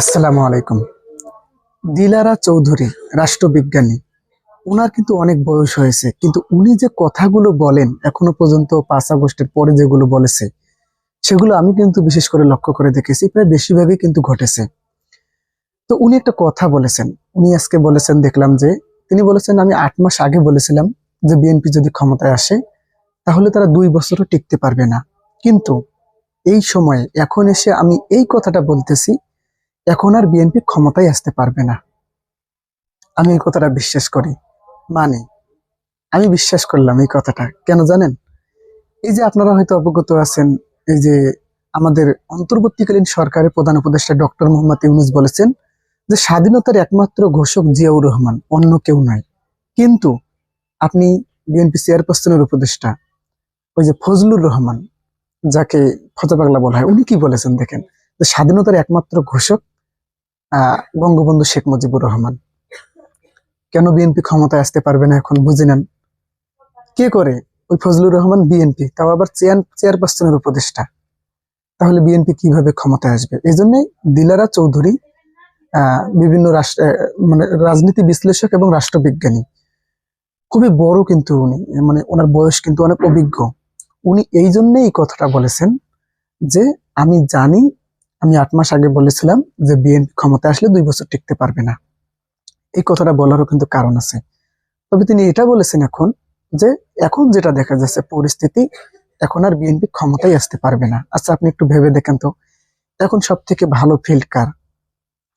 আসসালামু আলাইকুম। দিলারা চৌধুরী, রাষ্ট্রবিজ্ঞানী। ওনার কিন্তু অনেক বয়স হয়েছে, কিন্তু উনি যে কথাগুলো বলেন এখনও পর্যন্ত পাঁচ আগস্টের পরে যেগুলো বলেছে, সেগুলো আমি কিন্তু বিশেষ করে লক্ষ্য করে দেখেছি, প্রায় বেশিরভাগই কিন্তু ঘটেছে। তো উনি একটা কথা বলেছেন, উনি আজকে বলেছেন, দেখলাম যে, তিনি বলেছেন, আমি আট মাস আগে বলেছিলাম যে বিএনপি যদি ক্ষমতায় আসে, তাহলে তারা দুই বছরও টিকতে পারবে না। কিন্তু এই সময়ে, এখন এসে আমি এই কথাটা বলতেছি এখন আর বিএনপি ক্ষমতায় আসতে পারবে না। আমি এই কথাটা বিশ্বাস করি। মানে আমি বিশ্বাস করলাম এই কথাটা। কেন জানেন? এই যে আপনারা হয়তো অবগত আছেন, এই যে আমাদের অন্তর্বর্তীকালীন সরকারের প্রধান উপদেষ্টা ডক্টর মোহাম্মদ ইউনুস বলেছেন যে স্বাধীনতার একমাত্র ঘোষক জিয়াউর রহমান, অন্য কেউ নয়। কিন্তু আপনি বিএনপি চেয়ারপারসনের উপদেষ্টা, ওই যে ফজলুর রহমান, যাকে ফতেপাগলা বলা হয়, উনি কি বলেছেন দেখেন? যে স্বাধীনতার একমাত্র ঘোষক বঙ্গবন্ধু শেখ মুজিবুর রহমান। কেন বিএনপি ক্ষমতায় আসতে পারবে না এখন বুঝে নেন? কে করে? ওই ফজলুর রহমান বিএনপি, তাও আবার চেয়ার, চেয়ারপারসনের উপদেষ্টা। তাহলে বিএনপি কীভাবে ক্ষমতায় আসবে? এই জন্যই দিলারা চৌধুরী বিভিন্ন রাষ্ট্র মানে রাজনীতি বিশ্লেষক এবং রাষ্ট্রবিজ্ঞানী। খুবই বড় কিন্তু উনি মানে ওনার বয়স কিন্তু অনেক অভিজ্ঞ। উনি এই জন্যই এই কথাটা বলেছেন যে, আমি জানি আমি আট মাস আগে বলেছিলাম যে বিএনপি ক্ষমতা আসলে দুই বছর টিকতে পারবে না। এই কথাটা বলারও কিন্তু কারণ আছে। তবে তিনি এটা বলেছেন এখন যে এখন যেটা দেখা যাচ্ছে পরিস্থিতি, এখন আর বিএনপি ক্ষমতায় আসতে পারবে না। আচ্ছা আপনি একটু ভেবে দেখেন তো, এখন সব থেকে ভালো ফিল্ড কার?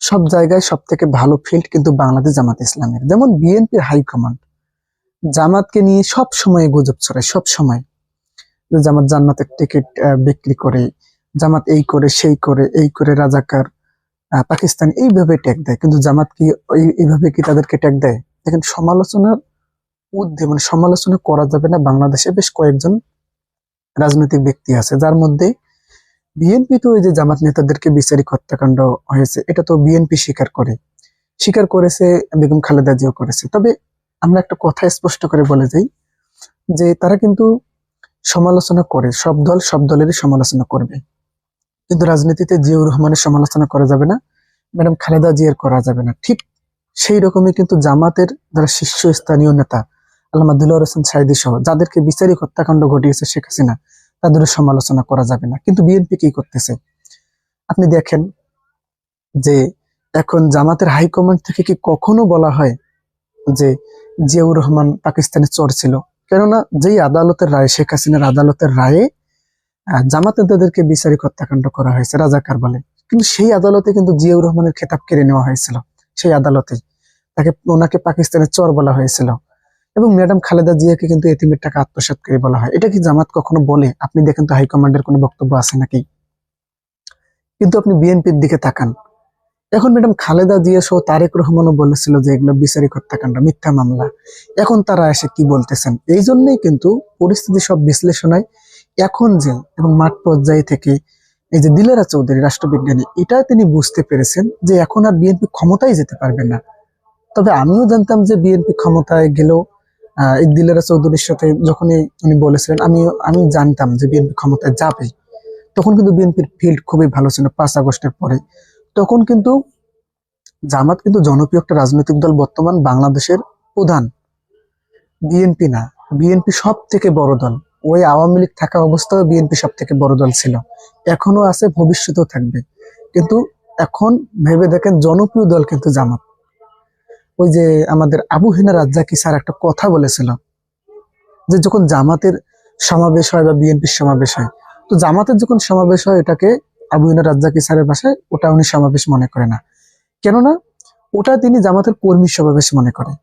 সব জায়গায় সব থেকে ভালো ফিল্ড কিন্তু বাংলাদেশ জামাত ইসলামের। যেমন বিএনপির হাইকমান্ড জামাতকে নিয়ে সব সময় গুজব ছড়ায় সব সময় জামাত জান্নাতের টিকিট বিক্রি করে জামাত এই করে, সেই করে, এই করে রাজাকার পাকিস্তান এইভাবে ট্যাগ দেয়। কিন্তু জামাত কি এই- এইভাবে কি তাদেরকে ট্যাগ দেয়? দেখেন সমালোচনার ঊর্ধ্বে মানে সমালোচনা করা যাবে না। বাংলাদেশে বেশ কয়েকজন রাজনৈতিক ব্যক্তি আছে, যার মধ্যে বিএনপি তো ওই যে জামাত নেতাদেরকে বিচারিক হত্যাকাণ্ড হয়েছে, এটা তো বিএনপি স্বীকার করে। স্বীকার করেছে, বেগম খালেদা জিও করেছে। তবে আমরা একটা কথা স্পষ্ট করে বলে যাই, যে তারা কিন্তু সমালোচনা করে, সব দল সব দলেরই সমালোচনা করবে। কিন্তু রাজনীতিতে জিয়াউর রহমানের সমালোচনা করা যাবে না, ম্যাডাম খালেদা জিয়ার করা যাবে না। ঠিক সেই রকমই কিন্তু জামাতের যারা শীর্ষস্থানীয় নেতা আল্লামা দিলওয়ার হোসেন সাইদি সহ, যাদেরকে বিচারিক হত্যাকাণ্ড ঘটিয়েছে শেখ হাসিনা, তাদের সমালোচনা করা যাবে না। কিন্তু বিএনপি কি করতেছে? আপনি দেখেন যে এখন জামাতের হাইকমান্ড থেকে কি কখনো বলা হয় যে জিয়াউর রহমান পাকিস্তানে চোর ছিল? কেননা যেই আদালতের রায়, শেখ হাসিনার আদালতের রায়ে আহ, জামাত নেতাদেরকে বিচারিক হত্যাকাণ্ড করা হয়েছে রাজাকার বলে কিন্তু সেই আদালতে কিন্তু জিয়াউর রহমানের খেতাব কেড়ে নেওয়া হয়েছিল সেই আদালতে। তাকে ওনাকে পাকিস্তানের চর বলা হয়েছিল। এবং ম্যাডাম খালেদা জিয়াকে কিন্তু এতিমের টাকা আত্মসাৎ করে বলা হয়। এটা কি জামাত কখনো বলে? আপনি দেখেন তো হাইকমান্ডের কোনো বক্তব্য আছে নাকি? কিন্তু আপনি বিএনপির দিকে তাকান। এখন ম্যাডাম খালেদা জিয়া সহ তারেক রহমানও বলেছিল যে এগুলো বিচারিক হত্যাকাণ্ড মিথ্যা মামলা। এখন তারা এসে কি বলতেছেন? এই জন্যই কিন্তু পরিস্থিতি সব বিশ্লেষণায় এখন যে এবং মাঠ পর্যায়ে থেকে এই যে দিলেরা চৌধুরী, রাষ্ট্রবিজ্ঞানী, এটা তিনি বুঝতে পেরেছেন যে এখন আর বিএনপি ক্ষমতায় যেতে পারবে না। তবে আমিও জানতাম যে বিএনপি ক্ষমতায় গেলেও এই দিলেরা চৌধুরীর সাথে যখনই উনি বলেছিলেন, আমি আমি জানতাম যে বিএনপি ক্ষমতায় যাবে। তখন কিন্তু বিএনপির ফিল্ড খুবই ভালো ছিল পাঁচ আগস্টের পরে। তখন কিন্তু জামাত কিন্তু জনপ্রিয় একটা রাজনৈতিক দল বর্তমান বাংলাদেশের প্রধান। বিএনপি না, বিএনপি সব থেকে বড় দল। ওই আওয়ামী লীগ থাকা অবস্থায় বিএনপি সব থেকে বড় দল ছিল। এখনও আছে, ভবিষ্যতেও থাকবে। কিন্তু এখন ভেবে দেখেন জনপ্রিয় দল কিন্তু জামাত। ওই যে আমাদের আবু হেনা রাজ্জাকি স্যার একটা কথা বলেছিল যে যখন জামাতের সমাবেশ হয় বা বিএনপির সমাবেশ হয়, তো জামাতের যখন সমাবেশ হয়, এটাকে আবু হেনা রাজ্জাকি স্যারের ভাষায় ওটা উনি সমাবেশ মনে করে না। কেননা ওটা তিনি জামাতের কর্মী সমাবেশ মনে করে।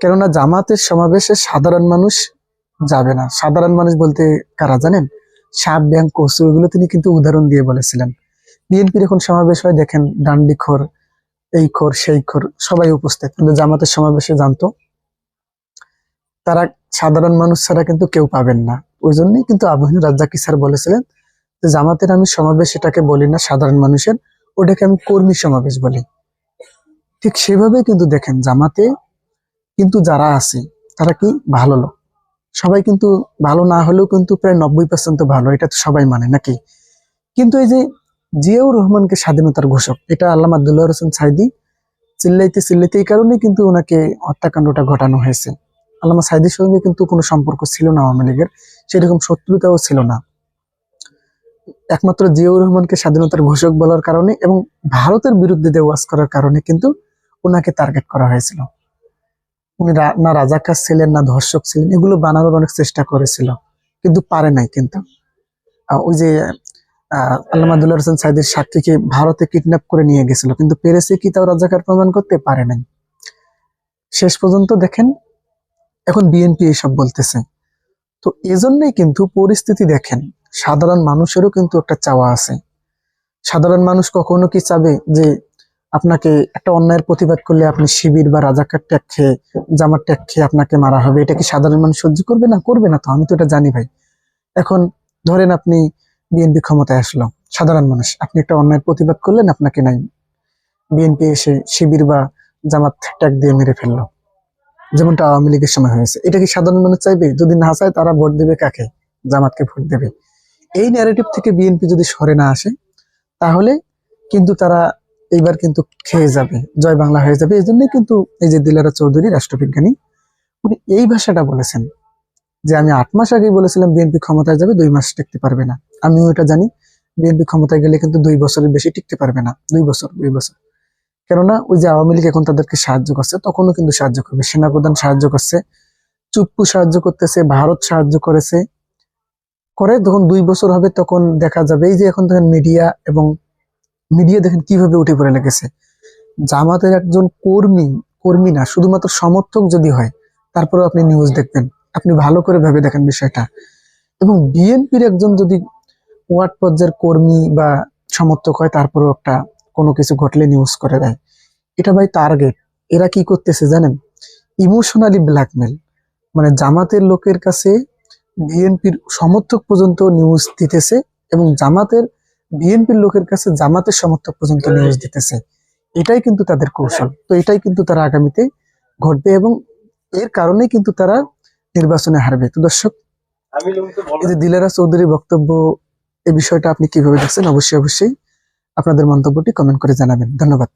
কেননা জামাতের সমাবেশে সাধারণ মানুষ যাবে না। সাধারণ মানুষ বলতে কারা জানেন? সাপ ব্যাংক, কসু, এগুলো তিনি কিন্তু উদাহরণ দিয়ে বলেছিলেন। বিএনপির এখন সমাবেশ হয়, দেখেন, ডান্ডি খোর, এই খোর, সেই খোর, সবাই উপস্থিত। কিন্তু জামাতের সমাবেশে জানতো, তারা সাধারণ মানুষ ছাড়া কিন্তু কেউ পাবেন না। ওই জন্যই কিন্তু আবহিন রাজ্জাকি স্যার বলেছিলেন যে, জামাতের আমি সমাবেশ এটাকে বলি না, সাধারণ মানুষের, ওটাকে আমি কর্মী সমাবেশ বলি। ঠিক সেভাবে কিন্তু দেখেন, জামাতে কিন্তু যারা আছে, তারা কি ভালো লোক। সবাই কিন্তু ভালো না হলেও কিন্তু প্রায় নব্বই পার্সেন্ট ভালো, এটা তো সবাই মানে নাকি? কিন্তু এই যে জিয়াউর রহমানকে স্বাধীনতার ঘোষক, এটা আল্লামা আব্দুল্লাহ হোসেন সাইদি চিল্লাইতে চিল্লাইতে এই কারণেই কিন্তু ওনাকে হত্যাকাণ্ডটা ঘটানো হয়েছে। আল্লামা সাইদির সঙ্গে কিন্তু কোনো সম্পর্ক ছিল না আওয়ামী লীগের, সেরকম শত্রুতাও ছিল না। একমাত্র জিয়াউর রহমানকে স্বাধীনতার ঘোষক বলার কারণে এবং ভারতের বিরুদ্ধে দেওয়াজ করার কারণে কিন্তু ওনাকে টার্গেট করা হয়েছিল। উনি না রাজাকার ছিলেন না ধর্ষক ছিলেন এগুলো বানানোর অনেক চেষ্টা করেছিল কিন্তু পারে নাই কিন্তু। ওই যে আহ, আল্লামা আব্দুল্লাহ হোসেন সাইদের সাক্ষীকে ভারতে কিডন্যাপ করে নিয়ে গেছিল কিন্তু পেরেছে কি তাও রাজাকার প্রমাণ করতে পারে নাই। শেষ পর্যন্ত দেখেন এখন বিএনপি এইসব বলতেছে। তো এজন্যই কিন্তু পরিস্থিতি দেখেন সাধারণ মানুষেরও কিন্তু একটা চাওয়া আছে। সাধারণ মানুষ কখনো কি চাবে যে আপনাকে একটা অন্যায়ের প্রতিবাদ করলে আপনি শিবির বা রাজাকার ট্যাগ খেয়ে জামার ট্যাগ খেয়ে আপনাকে মারা হবে। এটা কি সাধারণ মানুষ সহ্য করবে? না করবে না তো। আমি তো এটা জানি ভাই। এখন ধরেন আপনি বিএনপি ক্ষমতায় আসলো। সাধারণ মানুষ, আপনি একটা অন্যায়ের প্রতিবাদ করলেন, আপনাকে নাই। বিএনপি এসে শিবির বা জামাত ট্যাগ দিয়ে মেরে ফেলল। যেমনটা আওয়ামী লীগের সময় হয়েছে। এটা কি সাধারণ মানুষ চাইবে? যদি না চায়, তারা ভোট দেবে কাকে? জামাতকে ভোট দেবে। এই ন্যারেটিভ থেকে বিএনপি যদি সরে না আসে, তাহলে কিন্তু তারা এইবার কিন্তু খেয়ে যাবে, জয় বাংলা হয়ে যাবে। এই জন্যই কিন্তু এই যে দিলারা চৌধুরী, রাষ্ট্রবিজ্ঞানী, উনি এই ভাষাটা বলেছেন যে, আমি আট মাস আগেই বলেছিলাম বিএনপি ক্ষমতায় যাবে, দুই মাস টিকতে পারবে না। আমিও এটা জানি। বিএনপি ক্ষমতায় গেলে কিন্তু দুই বছরের বেশি টিকতে পারবে না। দুই বছর দুই বছর। কেননা, ওই যে আওয়ামী লীগ এখন তাদেরকে সাহায্য করছে, তখনও কিন্তু সাহায্য করবে। সেনাপ্রধান সাহায্য করছে, চুপ্পু সাহায্য করতেছে, ভারত সাহায্য করেছে। করে যখন দুই বছর হবে, তখন দেখা যাবে, এই যে এখন দেখেন মিডিয়া এবং মিডিয়া দেখেন কীভাবে উঠে পড়ে লেগেছে। জামাতের একজন কর্মী কর্মী না, শুধুমাত্র সমর্থক যদি হয়, তারপরেও আপনি নিউজ দেখবেন। আপনি ভালো করে ভেবে দেখেন বিষয়টা। এবং বিএনপির একজন যদি ওয়ার্ড পর্যায়ের কর্মী বা সমর্থক হয়, তারপরেও একটা কোনো কিছু ঘটলে নিউজ করে দেয়। এটা ভাই টার্গেট এরা কি করতেছে জানেন? ইমোশনালি ব্ল্যাকমেল মানে জামাতের লোকের কাছে বিএনপির সমর্থক পর্যন্ত নিউজ দিতেছে এবং জামাতের বিএনপির লোকের কাছে জামাতের সমর্থক পর্যন্ত নিউজ দিতেছে। এটাই কিন্তু তাদের কৌশল। তো এটাই কিন্তু তারা আগামীতে ঘটবে এবং এর কারণে কিন্তু তারা নির্বাচনে হারবে। তো দর্শক এই যে দিলেরা চৌধুরীর বক্তব্য এই বিষয়টা আপনি কীভাবে দেখছেন অবশ্যই অবশ্যই আপনাদের মন্তব্যটি কমেন্ট করে জানাবেন। ধন্যবাদ।